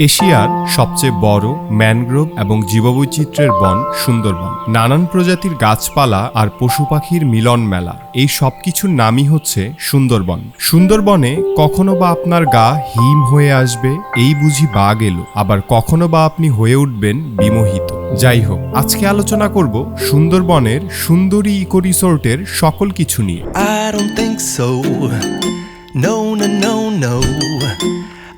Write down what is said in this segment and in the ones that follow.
এশিয়ার সবচেয়ে বড় ম্যানগ্রোভ এবং জীববৈচিত্র্যের বন সুন্দরবন। নানান প্রজাতির গাছপালা আর পশু পাখির মিলন মেলা। এই সব কিছুর নামই হচ্ছে সুন্দরবন। সুন্দরবনে কখনো বা আপনার গা হিম হয়ে আসবে, এই বুঝি বাঘ এলো। আবার কখনো বা আপনি হয়ে উঠবেন বিমোহিত। যাই হোক, আজকে আলোচনা করব সুন্দরবনের সুন্দরী ইকো রিসোর্টের সকল কিছু নিয়ে.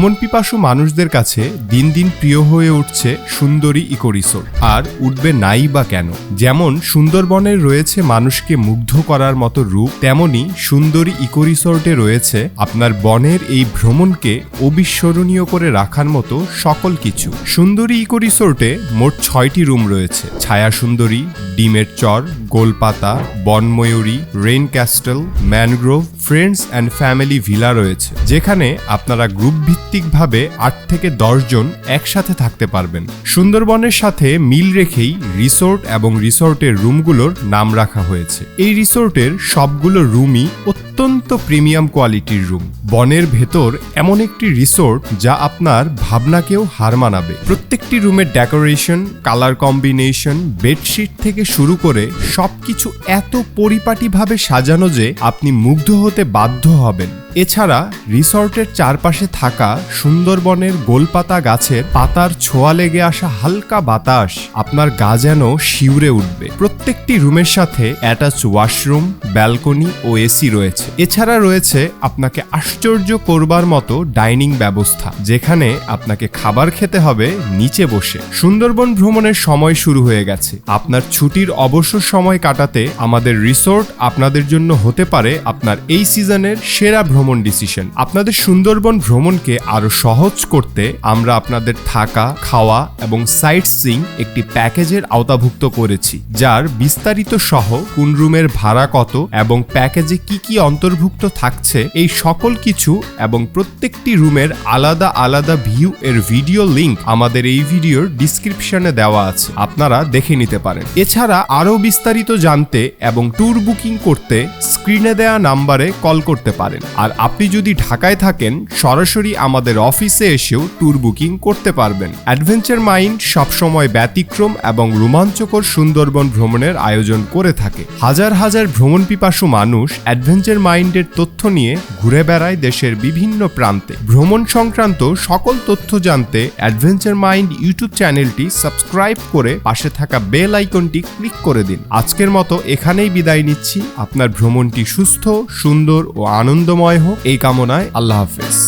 ভ্রমণ পিপাসু মানুষদের কাছে দিন দিন প্রিয় হয়ে উঠছে সুন্দরী ইকো রিসোর্ট আর উঠবে নাই বা কেন? যেমন সুন্দরবনের রয়েছে মানুষকে মুগ্ধ করার মতো রূপ, তেমনি সুন্দরী ইকো রিসোর্টে রয়েছে আপনার বনের এই ভ্রমণকে অবিস্মরণীয় করে রাখার মতো সকল কিছু। সুন্দরী ইকো রিসোর্টে মোট ছয়টি রুম রয়েছে। ছায়া সুন্দরী, ডিমের চর, গোলপাতা, বনময়ূরী Rain Castle, Mangrove, Friends and Family Villa রয়েছে। যেখানে আপনারা গ্রুপ ভিত্তিকভাবে আট থেকে জন একসাথে থাকতে পারবেন। সুন্দরবনের সাথে মিল রেখেই রিসোর্ট এবং রিসোর্টের রুমগুলোর নাম রাখা হয়েছে। এই রিসোর্টের সবগুলো রুমই অত্যন্ত প্রিমিয়াম কোয়ালিটির রুম। বনের ভেতর এমন একটি রিসোর্ট যা আপনার ভাবনাকেও হার মানাবে। প্রত্যেকটি রুমের ডেকোরেশন, কালার কম্বিনেশন, বেডশিট থেকে শুরু করে সবকিছু এত পরিপাটিভাবে সাজানো যে আপনি মুগ্ধ হতে বাধ্য হবেন। এছাড়া রিসর্টের চারপাশে থাকা সুন্দরবনের গোলপাতা গাছের পাতার ছোঁয়া লেগে আসা হালকা বাতাস আপনার গা যেন শিউরে উঠবে। প্রত্যেকটি রুমের সাথে অ্যাটাচ ওয়াশরুম, ব্যালকনি ও এসি রয়েছে। এছাড়া রয়েছে আপনাকে আশ্চর্য করবার মতো ডাইনিং ব্যবস্থা, যেখানে আপনাকে খাবার খেতে হবে নিচে বসে। সুন্দরবন ভ্রমণের সময় শুরু হয়ে গেছে। আপনার ছুটির অবসর সময় কাটাতে আমাদের রিসোর্ট আপনাদের জন্য হতে পারে আপনার এই সিজনের সেরা ভ্রমণ ডিসিশন। আপনাদের সুন্দরবন ভ্রমণকে আরও সহজ করতে আমরা আপনাদের থাকা, খাওয়া এবং সাইট সিং একটি প্যাকেজের আওতাভুক্ত করেছি, যার বিস্তারিত সহ কোন রুমের ভাড়া কত এবং প্যাকেজে কি কি অন্তর্ভুক্ত থাকছে এই সকল কিছু এবং প্রত্যেকটি রুমের আলাদা আলাদা ভিউ এর ভিডিও লিংক আমাদের এই ভিডিওর ডিসক্রিপশনে দেওয়া আছে। আপনারা দেখে নিতে পারেন। এছাড়া আরও বিস্তারিত জানতে এবং ট্যুর বুকিং করতে স্ক্রিনে দেওয়া নাম্বারে কল করতে পারেন। আর আপনি যদি ঢাকায় থাকেন, সরাসরি আমাদের অফিসে এসেও ট্যুর বুকিং করতে পারবেন। অ্যাডভেঞ্চার মাইন্ড সবসময় ব্যতিক্রম এবং রোমাঞ্চকর সুন্দরবন ভ্রমণের আয়োজন করে থাকে। হাজার হাজার ভ্রমণ পিপাসু মানুষ অ্যাডভেঞ্চার মাইন্ডের তথ্য নিয়ে ঘুরে বেড়ায় দেশের বিভিন্ন প্রান্তে। ভ্রমণ সংক্রান্ত সকল তথ্য জানতে অ্যাডভেঞ্চার মাইন্ড ইউটিউব চ্যানেলটি সাবস্ক্রাইব করে পাশে থাকা বেল আইকনটি ক্লিক করে দিন। আজকের মতো এখানেই বিদায় নিচ্ছি। আপনার ভ্রমণটি সুস্থ সুন্দর ও আনন্দময় হোক। এই কামনায় আল্লাহ হাফেজ।